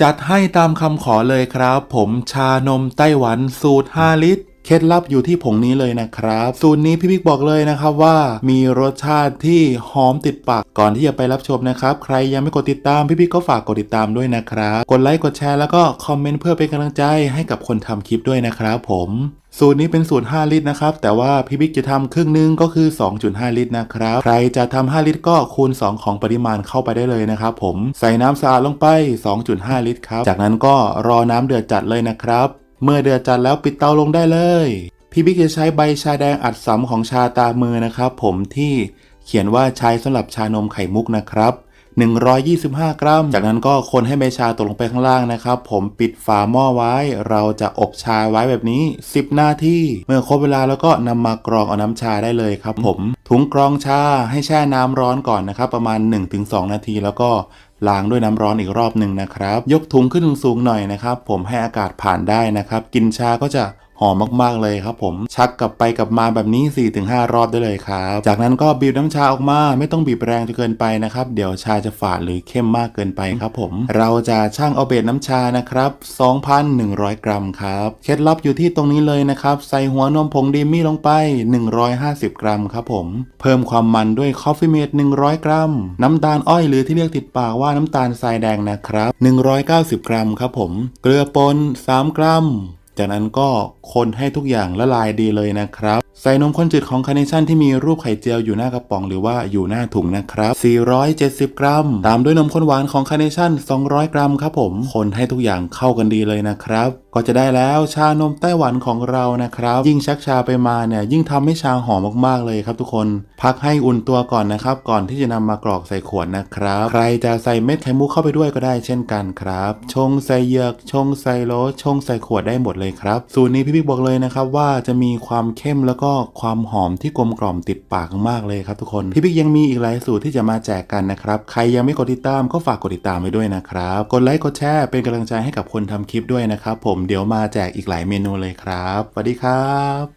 จัดให้ตามคำขอเลยครับ ผมชานมไต้หวันสูตร 5 ลิตร เคล็ดลับอยู่ที่ผงนี้เลยนะครับ สูตรนี้พี่บิ๊กบอกเลยนะครับว่ามีรสชาติที่หอมติดปากก่อนที่จะไปรับชมนะครับ ใครยังไม่กดติดตามพี่บิ๊กก็ฝากกดติดตามด้วยนะครับ กดไลค์กดแชร์แล้วก็คอมเมนต์เพื่อเป็นกำลังใจให้กับคนทำคลิปด้วยนะครับผมสูตรนี้เป็นสูตร 5 ลิตรนะครับ แต่ว่าพี่บิ๊กจะทำครึ่งนึงก็คือ 2.5 ลิตรนะครับ ใครจะทำ5ลิตรก็คูณ 2 ของปริมาณเข้าไปได้เลยนะครับผม ใส่น้ำสะอาดลงไป 2.5 ลิตรครับ จากนั้นก็รอน้ำเดือดจัดเลยนะครับ เมื่อเดือดจัดแล้วปิดเตาลงได้เลย พี่บิ๊กจะใช้ใบชาแดงอัดสำของชาตามือนะครับ ผมที่เขียนว่าใช้สำหรับชานมไข่มุกนะครับ 125 กรัม จากนั้นก็คนให้ใบชาตกลงไปข้างล่างนะครับ ผมปิดฝาหม้อไว้ เราจะอบชาไว้แบบนี้ 10 นาที เมื่อครบเวลาแล้วก็นำมากรองเอาน้ำชาได้เลยครับ ผม ถุงกรองชาให้แช่น้ำร้อนก่อนนะครับ ประมาณ 1-2 นาทีแล้วก็ล้างด้วยน้ำร้อนอีกรอบหนึ่งนะครับ ยกถุงขึ้นสูงๆหน่อยนะครับ ผมให้อากาศผ่านได้นะครับ กินชาก็จะ หอมมากๆเลยครับผมชักกลับไปกลับมาแบบนี้ 4-5 รอบได้เลยครับ จากนั้นก็บีบน้ำชาออกมาไม่ต้องบีบแรงจนเกินไปนะครับเดี๋ยวชาจะฝาดหรือเข้มมากเกินไปครับผม เราจะช่างเอาเบสน้ำชานะครับ 2,100 กรัมครับเคล็ดลับอยู่ที่ตรงนี้เลยนะครับใส่หัวนมผงดีมี่ลงไป 150 กรัมครับผม เพิ่มความมันด้วยคอฟฟี่เมด100 กรัม น้ำตาลอ้อยหรือที่เรียกติดปากว่าน้ำตาลทรายแดงนะครับ 190 กรัมครับผม เกลือป่น3 กรัม จากนั้นก็คนให้ทุกอย่างละลายดีเลยนะครับ ใส่นมข้นจืดของคาร์เนชั่นที่มีรูปไข่เจียวอยู่หน้ากระป๋องหรือว่าอยู่หน้าถุงนะครับ 470 กรัม ตามด้วยนมข้นหวานของคาร์เนชั่น 200 กรัมครับผม คนให้ทุกอย่างเข้ากันดีเลยนะครับ ก็จะได้แล้วชานมไต้หวันของเรานะครับ ยิ่งชักชาไปมาเนี่ยยิ่งทำให้ชาหอมมากๆเลยครับทุกคน พักให้อุ่นตัวก่อนนะครับ ก่อนที่จะนำมากรอกใส่ขวดนะครับ ใครจะใส่เม็ดไข่มุกเข้าไปด้วยก็ได้เช่นกันครับ ชงใส่เหยือก ชงใส่โหลชงใส่ขวดได้หมดเลยครับ สูตรนี้พี่บิ๊กบอกเลยนะครับว่าจะมีความเข้มแล้วก็ความหอมที่กลมกล่อมติดปากมากเลยครับทุกคนพี่บิ๊กยังมีอีกหลายสูตรที่จะมาแจกกันนะครับใครยังไม่กดติดตามก็ฝากกดติดตามไว้ด้วยนะครับกดไลค์กดแชร์เป็นกำลังใจให้กับคนทำคลิปด้วยนะครับผมเดี๋ยวมาแจกอีกหลายเมนูเลยครับสวัสดีครับ